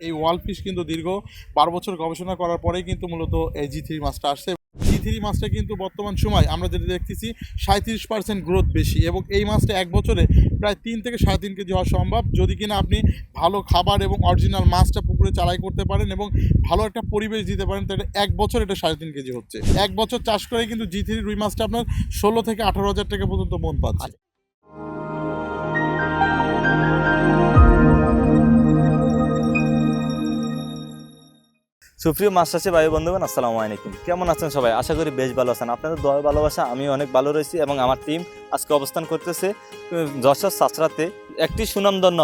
এই ওয়াল ফিশ কিন্তু দীর্ঘ বারো বছর গবেষণা করার পরেই কিন্তু মূলত এই জি থ্রি মাছটা আসছে। জি থ্রি মাছটা কিন্তু বর্তমান সময় আমরা যেটা দেখতেছি সাঁত্রিশ পার্সেন্ট গ্রোথ বেশি এবং এই মাছটা এক বছরে প্রায় তিন থেকে সাড়ে তিন কেজি হওয়া সম্ভব। যদি কিনা আপনি ভালো খাবার এবং অরিজিনাল মাছটা পুকুরে চালাই করতে পারেন এবং ভালো একটা পরিবেশ দিতে পারেন, তাহলে এক বছর এটা সাড়ে তিন কেজি হচ্ছে। এক বছর চাষ করে কিন্তু জি থ্রি রুই মাছটা আপনার ষোলো থেকে আঠারো হাজার টাকা পর্যন্ত মন পাচ্ছে। সুপ্রিয় মাছ চাষি ভাই বন্ধুগণ, আসসালামু আলাইকুম। কেমন আছেন সবাই? আশা করি বেশ ভালো আছেন। আপনাদের দয় ভালোবাসা আমি অনেক ভালো রয়েছি এবং আমার টিম আজকে অবস্থান করতেছে যশোর সাঁচরাতে একটি সুনামধন্য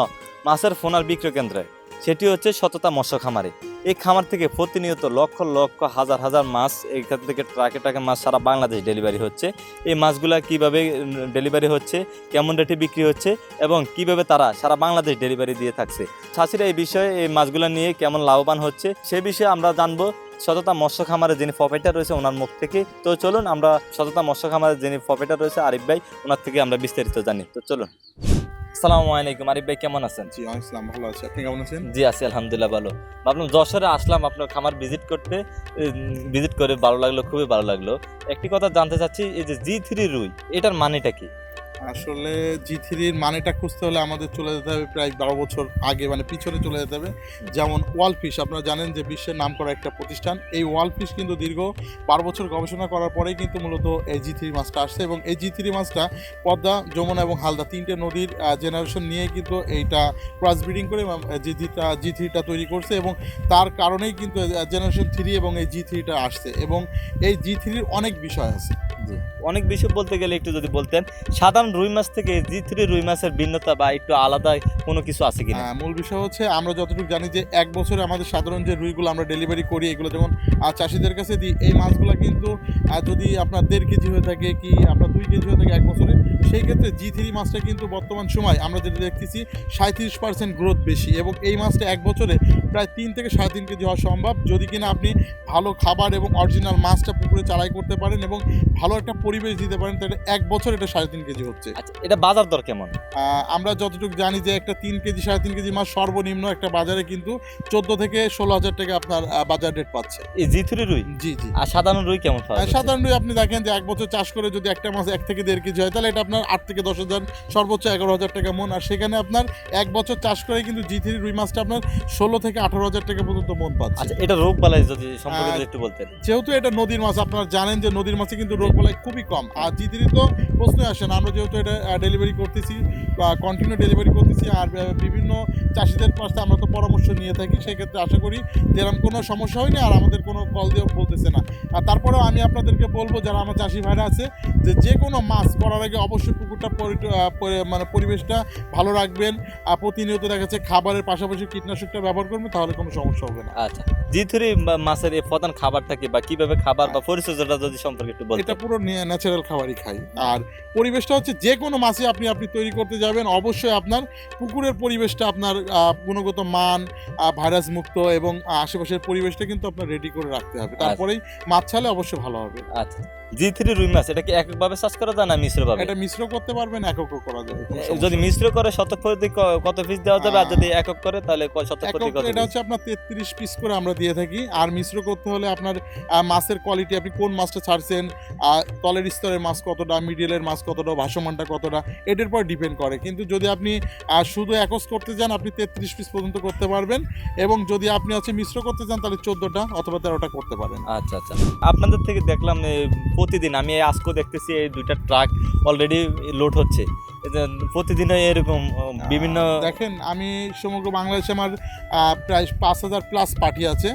মাছের ফোনার বিক্রয় কেন্দ্রে। সেটি হচ্ছে সততা মৎস্য খামারে। এই খামার থেকে প্রতিনিয়ত লক্ষ লক্ষ হাজার হাজার মাছ এখান থেকে ট্রাকে ট্রাকে মাছ সারা বাংলাদেশ ডেলিভারি হচ্ছে। এই মাছগুলা কীভাবে ডেলিভারি হচ্ছে, কেমন রেটে বিক্রি হচ্ছে এবং কীভাবে তারা সারা বাংলাদেশ ডেলিভারি দিয়ে থাকছে। চাষিরা এই বিষয়ে এই মাছগুলো নিয়ে কেমন লাভবান হচ্ছে সে বিষয়ে আমরা জানব সততা মৎস্য খামারে যিনি প্রফেটার রয়েছে ওনার মুখ থেকে। তো চলুন আমরা সততা মৎস্য খামারে যিনি প্রফেটার রয়েছে আরিফ ভাই, ওনার থেকে আমরা বিস্তারিত জানি। তো চলুন। আসসালামু আলাইকুম। আরিফ ভাই কেমন আছেন? জি আসসালাম ভালো আছি। আপনি কেমন আছেন? জি আছি আলহামদুলিল্লাহ ভালো। ভাবলাম যশোরে আসলাম আপনার খামার ভিজিট করতে ভিজিট করে ভালো লাগল খুবই ভালো লাগল। একটি কথা জানতে চাচ্ছি এই যে জি থ্রি রুই এটার মানেটা কি? আসলে জি থ্রির মানেটা খুঁজতে হলে আমাদের চলে যেতে হবে প্রায় বারো বছর আগে মানে পিছনে চলে যেতে হবে। যেমন ওয়াল ফিশ আপনারা জানেন যে বিশ্বের নাম করা একটা প্রতিষ্ঠান। এই ওয়াল ফিশ কিন্তু দীর্ঘ বারো বছর গবেষণা করার পরেই কিন্তু মূলত এই জি থ্রি মাছটা আসছে এবং এই জি থ্রি মাছটা পদ্মা, যমুনা এবং হালদা তিনটে নদীর জেনারেশন নিয়ে কিন্তু এইটা ক্রস ব্রিডিং করে জি থ্রিটা জি থ্রিটা তৈরি করছে এবং তার কারণেই কিন্তু জেনারেশন থ্রি এবং এই জি থ্রিটা আসছে এবং এই জি থ্রির অনেক বিষয় আছে। জি। অনেক বিষয় বলতে গেলে একটু যদি বলতেন সাধারণ রুই মাছ থেকে জি থ্রি রুই মাছের ভিন্নতা বা একটু আলাদা কোনো কিছু আছে কিনা? আহ, মূল বিষয় হচ্ছে আমরা যতটুকু জানি যে এক বছরে আমাদের সাধারণ যে রুইগুলো আমরা ডেলিভারি করি এগুলো যেমন চাষিদের কাছে দিই এই মাছগুলো কিন্তু যদি আপনার দেড় কেজি হয়ে থাকে কি আপনার দুই কেজি হয়ে থাকে এক বছরে সেই ক্ষেত্রে জি থ্রি মাছটা কিন্তু বর্তমান সময় আমরা যেটা দেখতেছি সাঁত্রিশ পার্সেন্ট গ্রোথ বেশি এবং এই মাছটা এক বছরে প্রায় তিন থেকে সাড়ে তিন কেজি হওয়া সম্ভব। যদি কিনা আপনি ভালো খাবার এবং অরিজিনাল মাছটা পুকুরে চালাই করতে পারেন এবং ভালো একটা পরিবেশ দিতে পারেন তাহলে এক বছর এটা সাড়ে তিন কেজি হচ্ছে। আচ্ছা এটা বাজার দর কেমন? আমরা যতটুকু জানি যে একটা তিন কেজি সাড়ে তিন কেজি মাছ সর্বনিম্ন একটা বাজারে কিন্তু চোদ্দ থেকে ষোলো হাজার টাকা আপনার বাজার রেট পাচ্ছে। এই জি থ্রি রুই? জি জি। আর সাধারণ রুই কেমন যাচ্ছে? সাধারণত আপনি দেখেন যে এক বছর চাষ করে যদি একটা মাছ এক থেকে দেড় কেজি হয় তাহলে এটা আপনার আট থেকে দশ হাজার সর্বোচ্চ এগারো হাজার টাকা মন। আর সেখানে আপনার এক বছর চাষ করে কিন্তু জি থ্রি রুই মাছটা আপনার ষোলো থেকে আঠারো হাজার টাকা পর্যন্ত মন পাচ্ছে। আচ্ছা এটা রোগ বালাই যদি সম্পর্কে একটু বলতেন। যেহেতু এটা নদীর মাছ আপনারা জানেন যে নদীর মাছে কিন্তু রোগ বলাই খুবই কম। আর জিদিরি তো প্রশ্নই আসে না। আমরা যেহেতু এটা ডেলিভারি করতেছি, বা কন্টিনিউ ডেলিভারি করতেছি, আর বিভিন্ন চাষিদের পাশে আমরা তো পরামর্শ নিয়ে থাকি সেক্ষেত্রে আশা করি যে এরকম কোনো সমস্যা হয়নি আর আমাদের কোনো কল দিয়েও বলতেছে না। আর তারপরেও আমি আপনাদেরকে বলব যারা আমার চাষি ভাইরা আছে যে যে কোনো মাছ করার আগে অবশ্যই পুকুরটা পরি- মানে পরিবেশটা ভালো রাখবেন। আর প্রতিনিয়ত দেখা যাচ্ছে খাবারের পাশাপাশি কীটনাশকটা ব্যবহার করবেন তাহলে কোনো সমস্যা হবে না। আচ্ছা যে থ্রি মাছের এই প্রধান খাবারটা কি বা কীভাবে খাবার বা পরিচর্যাটা যদি সম্পর্কে একটু এটা পুরো ন্যাচারাল খাবারই খাই। আর পরিবেশটা হচ্ছে যে কোনো মাছে আপনি আপনি তৈরি করতে যাবেন। অবশ্যই আপনার পুকুরের পরিবেশটা আপনার গুণগত মান ভাইরাস মুক্ত এবং আশেপাশের পরিবেশটা কিন্তু আপনার রেডি করে রাখতে হবে। তারপরেই মাছ ছালে অবশ্যই ভালো হবে। আচ্ছা। জি থ্রি রুই মাছ এটা কি এককভাবে চাষ করা যায় না মিশ্র ভাবে? এটা মিশ্র করতে পারবেন এককও করা যাবে যদি মিশ্র করে শতক প্রতি কত পিস দেওয়া যাবে? আর যদি একক করে তাহলে শতক প্রতি কত এটা হচ্ছে আপনার তেত্রিশ পিস করে আমরা দিয়ে থাকি। আর মিশ্র করতে হলে আপনার মাছের কোয়ালিটি আপনি কোন মাছটা ছাড়ছেন তলের স্তরের মাছ কতটা মিডিয়ালের মাছ কতটা ভাসমানটা কতটা এটার পর ডিপেন্ড করে। কিন্তু যদি আপনি শুধু একস করতে যান আপনি তেত্রিশ পিস পর্যন্ত করতে পারবেন। এবং যদি আপনি হচ্ছে মিশ্র করতে চান তাহলে চোদ্দোটা অথবা তেরোটা করতে পারেন। আচ্ছা আচ্ছা। আপনাদের থেকে দেখলাম প্রতিদিন আমি এই আজকে দেখতেছি এই দুইটা ট্রাক অলরেডি লোড হচ্ছে। প্রতিদিন এরকম বিভিন্ন দেখেন আমি সমগ্র বাংলাদেশে আমার প্রায় পাঁচ হাজার প্লাস পার্টি আছে।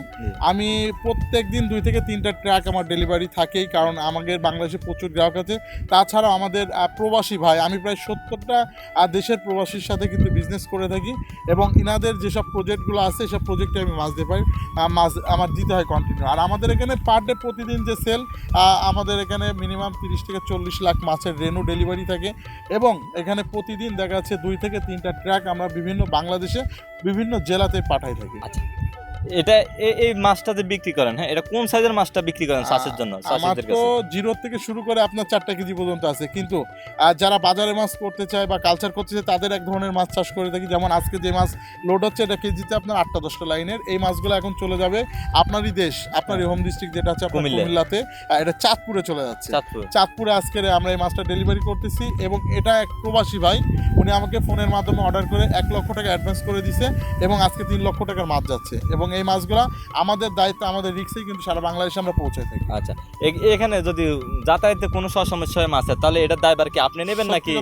আমি প্রত্যেক দিন দুই থেকে তিনটা ট্র্যাক আমার ডেলিভারি থাকেই কারণ আমাদের বাংলাদেশে প্রচুর গ্রাহক আছে। তাছাড়াও আমাদের প্রবাসী ভাই আমি প্রায় সত্তরটা দেশের প্রবাসীর সাথে কিন্তু বিজনেস করে থাকি এবং ইনাদের যেসব প্রজেক্টগুলো আছে সেসব প্রজেক্টে আমি মাছ দিতে পারি মাছ আমার দিতে হয় কন্টিনিউ আর আমাদের এখানে পার ডে প্রতিদিন যে সেল আমাদের এখানে মিনিমাম তিরিশ থেকে চল্লিশ লাখ মাছের রেনু ডেলিভারি থাকে এবং এখানে প্রতিদিন দেখা যাচ্ছে দুই থেকে তিনটা ট্র্যাক আমরা বিভিন্ন বাংলাদেশে বিভিন্ন জেলাতে পাঠাই থাকি। এটা এই মাছটা যে বিক্রি করেন হ্যাঁ? এটা কোন সাইজের মাছটা বিক্রি করেন চাষের জন্য চাষিদের তো কাছে? জিরো থেকে শুরু করে আপনার চারটা কেজি পর্যন্ত আছে। কিন্তু যারা বাজারে মাছ করতে চায় বা কালচার করতে চায় তাদের এক ধরনের মাছ চাষ করে থাকি। যেমন আজকে যে মাছ লোড হচ্ছে এটা কেজিতে আপনার আটটা দশটা লাইনের। এই মাছগুলো এখন চলে যাবে আপনারই দেশ আপনারই হোম ডিস্ট্রিক্ট যেটা আছে আপনার কুমিল্লাতে। এটা চাঁদপুরে চলে যাচ্ছে। চাঁদপুর। চাঁদপুরে আজকে আমরা এই মাছটা ডেলিভারি করতেছি এবং এটা এক প্রবাসী ভাই উনি আমাকে ফোনের মাধ্যমে অর্ডার করে এক লক্ষ টাকা অ্যাডভান্স করে দিছে এবং আজকে তিন লক্ষ টাকার মাছ যাচ্ছে। এবং এই মাছগুলা আমাদের দায়িত্ব আমাদের রিক্সেই কিন্তু সারা বাংলাদেশে আমরা পৌঁছাই থাকি। আচ্ছা এখানে যদি যাতায়াতে কোনো সমস্যা হয় মাছের তাহলে এটা দায়বার কি আপনি নেবেন নাকি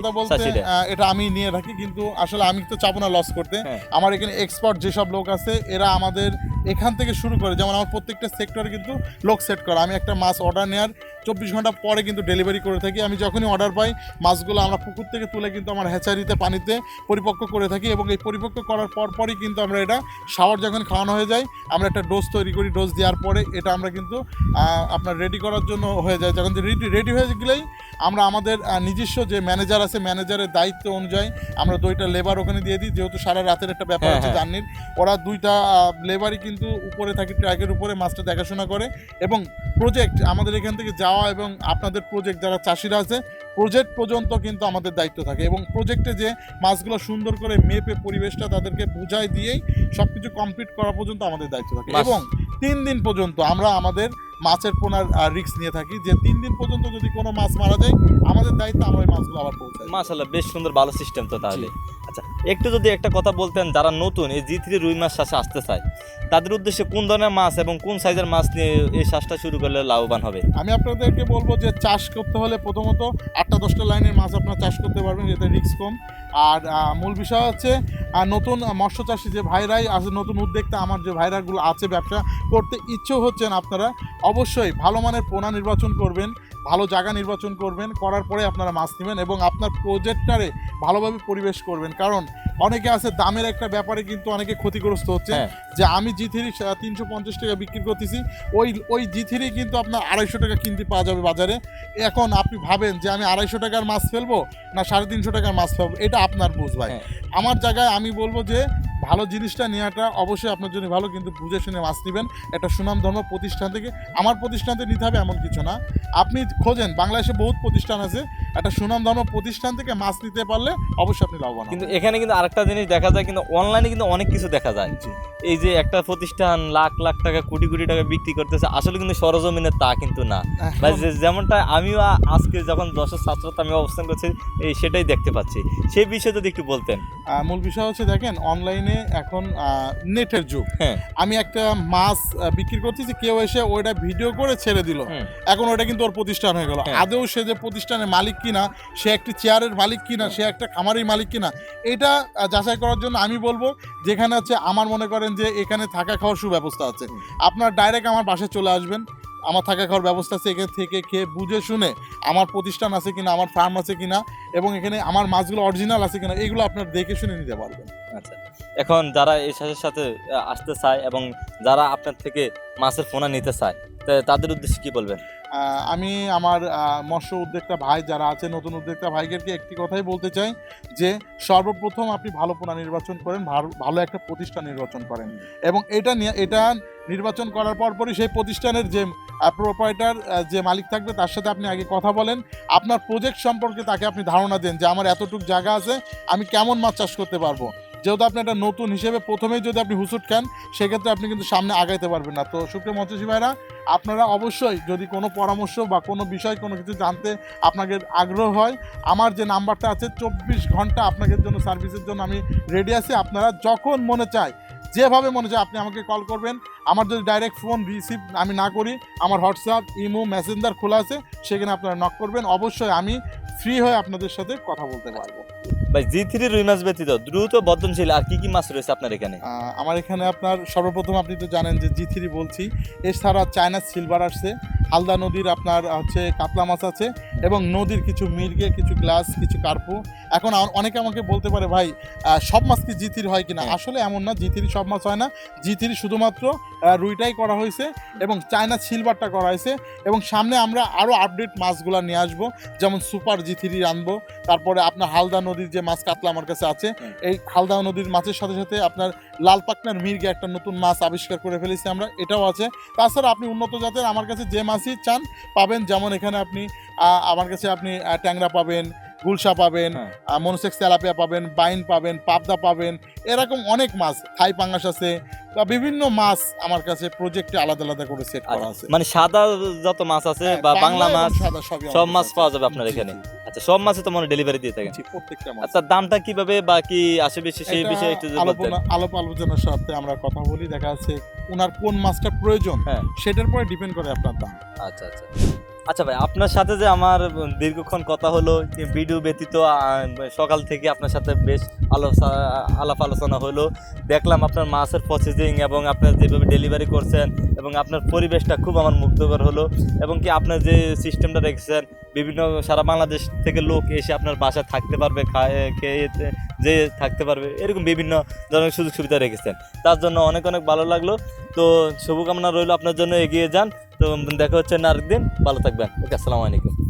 এটা আমি নিয়ে থাকি কিন্তু আসলে আমি তো চাবো না লস করতে। হ্যাঁ। আমার এখানে এক্সপার্ট যেসব লোক আছে এরা আমাদের এখান থেকে শুরু করে যেমন আমার প্রত্যেকটা সেক্টরে কিন্তু লোক সেট করা। আমি একটা মাছ অর্ডার নেওয়ার চব্বিশ ঘণ্টা পরে কিন্তু ডেলিভারি করে থাকি। আমি যখনই অর্ডার পাই, মাছগুলো আমরা পুকুর থেকে তুলে কিন্তু আমার হ্যাচারিতে পানিতে পরিপক্ক করে থাকি এবং এই পরিপক্ক করার পর পরই কিন্তু আমরা এটা শাওয়ার যখন খাওয়ানো হয়ে যায়, আমরা একটা ডোজ তৈরি করি ডোজ দেওয়ার পরে এটা আমরা কিন্তু আপনার রেডি করার জন্য হয়ে যায়। যখন রেডি রেডি হয়ে গেলেই আমরা আমাদের নিজস্ব যে ম্যানেজার আছে ম্যানেজারের দায়িত্ব অনুযায়ী আমরা দুইটা লেবার ওখানে দিয়ে দিই যেহেতু সারা রাতের একটা ব্যাপার হ্যাঁ, আছে হ্যাঁ। জার্নির। ওরা দুইটা লেবারই কিন্তু উপরে থাকে ট্র্যাকের উপরে মাছটা দেখাশোনা করে। এবং প্রজেক্ট আমাদের এখান থেকে যাওয়া এবং আপনাদের প্রজেক্ট যারা চাষিরা আছে প্রজেক্ট পর্যন্ত কিন্তু আমাদের দায়িত্ব থাকে। এবং প্রজেক্টে যে মাছগুলো সুন্দর করে মেপে পরিবেশটা তাদেরকে বুঝাই দিয়েই সব কিছু কমপ্লিট করা পর্যন্ত আমাদের দায়িত্ব থাকে। এবং তিন দিন পর্যন্ত আমরা আমাদের মাছের পোনার রিস্ক নিয়ে থাকি। যে তিন দিন পর্যন্ত যদি কোনো মাছ মারা যায় আমাদের দায়িত্ব আমরা মাছগুলো আবার পৌঁছাই মাশাল্লাহ বেশ সুন্দর ভালো সিস্টেম তো তাহলে। আচ্ছা একটু যদি একটা কথা বলতেন যারা নতুন এই জি থ্রি রুই মাছ চাষে আসতে চায় তাদের উদ্দেশ্যে কোন ধরনের মাছ এবং কোন সাইজের মাছ নিয়ে এই চাষটা শুরু করলে লাভবান হবে? আমি আপনাদেরকে বলব যে চাষ করতে হলে প্রথমত আটটা দশটা লাইনের মাছ আপনারা চাষ করতে পারবেন যেটা রিস্ক কম। আর মূল বিষয় হচ্ছে আহ, নতুন মৎস্য চাষি যে ভাইরাই আছে নতুন উদ্যোক্তা আমার যে ভাইরাগুলো আছে ব্যবসা করতে ইচ্ছুক হচ্ছেন আপনারা অবশ্যই ভালো মানের পোনা নির্বাচন করবেন ভালো জায়গা নির্বাচন করবেন করার পরে আপনারা মাছ নেবেন এবং আপনার প্রজেক্টটারে ভালোভাবে পরিবেশ করবেন। কারণ অনেকে আছে দামের একটা ব্যাপারে কিন্তু অনেকে ক্ষতিগ্রস্ত হচ্ছে। হ্যাঁ। যে আমি জি থ্রি তিনশো পঞ্চাশ টাকা বিক্রি করতেছি ওই ওই জি থ্রি কিন্তু আপনার আড়াইশো টাকা কিনতে পাওয়া যাবে বাজারে। এখন আপনি ভাবেন যে আমি আড়াইশো টাকার মাছ ফেলব না সাড়ে তিনশো টাকার মাছ ফেলব? এটা আপনার বুঝ ভাই। হ্যাঁ। আমার জায়গায় আমি বলব যে ভালো জিনিসটা নেওয়াটা অবশ্যই আপনার জন্য ভালো কিন্তু বুঝে শুনে মাছ নেবেন। একটা সুনাম ধর্ম প্রতিষ্ঠান থেকে আমার প্রতিষ্ঠান থেকে নিতে হবে এমন কিছু না। আপনি খোঁজেন বাংলাদেশে বহুত প্রতিষ্ঠান আছে। একটা সুনাম ধর্ম প্রতিষ্ঠান থেকে মাছ নিতে পারলে অবশ্যই আপনি লাভবান কিন্তু এখানে কিন্তু আরেকটা জিনিস দেখা যায় কিন্তু অনলাইনে কিন্তু অনেক কিছু দেখা যায়। এই যে একটা প্রতিষ্ঠান লাখ লাখ টাকা কোটি কোটি টাকা বিক্রি করতেছে আসলে কিন্তু সরজমিনে তা কিন্তু না। ভাই যেমনটা আমিও আজকে যখন দশের ছাত্রতা আমি অবস্থান করছি এই সেটাই দেখতে পাচ্ছি। সেই বিষয়ে যদি একটু বলতেন। মূল বিষয় হচ্ছে দেখেন অনলাইনে এখন নেটের যুগ। হ্যাঁ। আমি একটা মাছ বিক্রি করতেছি কেউ এসে ওইটা ভিডিও করে ছেড়ে দিল। এখন ওটা কিন্তু ওর প্রতিষ্ঠান হয়ে গেল। হ্যাঁ। আদৌ সে যে প্রতিষ্ঠানের মালিক কিনা, সে একটি চেয়ারের মালিক কিনা, সে একটা খামারের মালিক কিনা, এটা যাচাই করার জন্য আমি বলব, যেখানে হচ্ছে আমার মনে করেন যে এখানে থাকা খাওয়ার সুব্যবস্থা আছে। আপনার ডাইরেক্ট আমার বাসায় চলে আসবেন, আমার থাকা খাওয়ার ব্যবস্থা আছে, এখান থেকে খেয়ে বুঝে শুনে আমার প্রতিষ্ঠান আছে কিনা, আমার ফার্ম আছে কিনা, এবং এখানে আমার মাছগুলো অরিজিনাল আছে কিনা, এগুলো আপনার দেখে শুনে নিতে পারবেন। আচ্ছা। এখন যারা এই চাষের সাথে আসতে চায় এবং যারা আপনার থেকে মাছের ফোনা নিতে চায় তাদের উদ্দেশ্যে কি বলবেন? আমি আমার মৎস্য উদ্যোক্তা ভাই যারা আছে নতুন উদ্যোক্তা ভাইদেরকে একটি কথাই বলতে চাই যে সর্বপ্রথম আপনি ভালো পোনা নির্বাচন করেন ভালো- একটা প্রতিষ্ঠান নির্বাচন করেন। এবং এটা নিয়ে, এটা নির্বাচন করার পরপরই সেই প্রতিষ্ঠানের যে প্রোপাইটার যে মালিক থাকবে, তার সাথে আপনি আগে কথা বলেন। আপনার প্রজেক্ট সম্পর্কে তাকে আপনি ধারণা দেন যে আমার এতটুকু জায়গা আছে, আমি কেমন মাছ চাষ করতে পারব। যেহেতু আপনি একটা নতুন হিসেবে প্রথমেই যদি আপনি হুসুট খান সেক্ষেত্রে আপনি কিন্তু সামনে আগাইতে পারবেন না। তো সুপ্রিয় মৎস্যজীবী ভাইরা, আপনারা অবশ্যই যদি কোনো পরামর্শ বা কোনো বিষয়, কোনো কিছু জানতে আপনাদের আগ্রহ হয়, আমার যে নাম্বারটা আছে চব্বিশ ঘণ্টা আপনাদের জন্য, সার্ভিসের জন্য আমি রেডি আছি। আপনারা যখন মনে চায়, যেভাবে মনে চায় আপনি আমাকে কল করবেন। আমার যদি ডাইরেক্ট ফোন রিসিভ আমি না করি, আমার হোয়াটসঅ্যাপ ইমো মেসেঞ্জার খোলা আছে, সেখানে আপনারা নক করবেন। অবশ্যই আমি ফ্রি হয়ে আপনাদের সাথে কথা বলতে পারব। ভাই জি থ্রি রুই মাছ ব্যতীত দ্রুত বর্ধনশীল আর কি কি মাছ রয়েছে আপনার এখানে? আমার এখানে আপনার সর্বপ্রথম আপনি তো জানেন যে জি থ্রি বলছি। এছাড়া চায়না সিলভার আসছে। হালদা নদীর আপনার হচ্ছে কাতলা মাছ আছে এবং নদীর কিছু মির্গে কিছু গ্লাস কিছু কার্পু। এখন অনেকে আমাকে বলতে পারে ভাই সব মাছ কি জিথির হয় কিনা? হ্যাঁ। আসলে এমন না জিথির সব মাছ হয় না। জিথির শুধুমাত্র রুইটাই করা হয়েছে এবং চায়না সিলভারটা করা হয়েছে এবং সামনে আমরা আরও আপডেট মাছগুলো নিয়ে আসব। যেমন সুপার জিথিরি আনব তারপরে আপনার হালদা নদীর যে মাছ কাতলা আমার কাছে আছে এই হালদা নদীর মাছের সাথে সাথে আপনার লাল পাকনার মির্গে একটা নতুন মাছ আবিষ্কার করে ফেলেছি আমরা এটাও আছে। তাছাড়া আপনি উন্নত জাতের আমার কাছে যে মাছই চান পাবেন যেমন এখানে আপনি আহ, আমার কাছে আপনি ট্যাংরা পাবেন গুলশা পাবেন মনসেক্স মনোসেক্স তেলাপিয়া পাবেন বাইন পাবেন পাবদা পাবেন এরকম অনেক মাছ থাই পাঙ্গাস আছে বা বিভিন্ন মাছ আমার কাছে প্রজেক্টে আলাদা আলাদা করে সেট করা আছে। মানে সাদা যত মাছ আছে হ্যাঁ, বা বাংলা মাছ সাদা সব মাছ পাওয়া যাবে আপনার এখানে? আচ্ছা সব মাছে তো মনে ডেলিভারি দিয়ে থাকেন। প্রত্যেকটা মাছ। আচ্ছা দামটা কীভাবে বা কি আসে বেশি সেই বিষয়ে একটু আলোচনা আলাপ আলোচনার সাথে আমরা কথা বলি দেখা যাচ্ছে ওনার কোন মাছটা প্রয়োজন হ্যাঁ। সেটার পরে ডিপেন্ড করে আপনার দাম। আচ্ছা আচ্ছা। আচ্ছা ভাই, আপনার সাথে যে আমার দীর্ঘক্ষণ কথা হলো ভিডিও ব্যতীত সকাল থেকে আপনার সাথে বেশ আলোচনা, আলাপ আলোচনা হলো। দেখলাম আপনার মাছের প্রসেসিং এবং আপনার যেভাবে ডেলিভারি করছেন এবং আপনার পরিবেশটা খুব আমার মুগ্ধকর হলো এবং কি আপনার যে সিস্টেমটা রেখেছেন বিভিন্ন সারা বাংলাদেশ থেকে লোক এসে আপনার বাসায় থাকতে পারবে, খেয়ে যে থাকতে পারবে, এরকম বিভিন্ন ধরনের সুযোগ সুবিধা রেখেছেন। তার জন্য অনেক অনেক ভালো লাগল। তো শুভকামনা রইল আপনার জন্য, এগিয়ে যান। তো দেখা হচ্ছে না আরেকদিন। ভালো থাকবেন। ওকে আসসালামু আলাইকুম।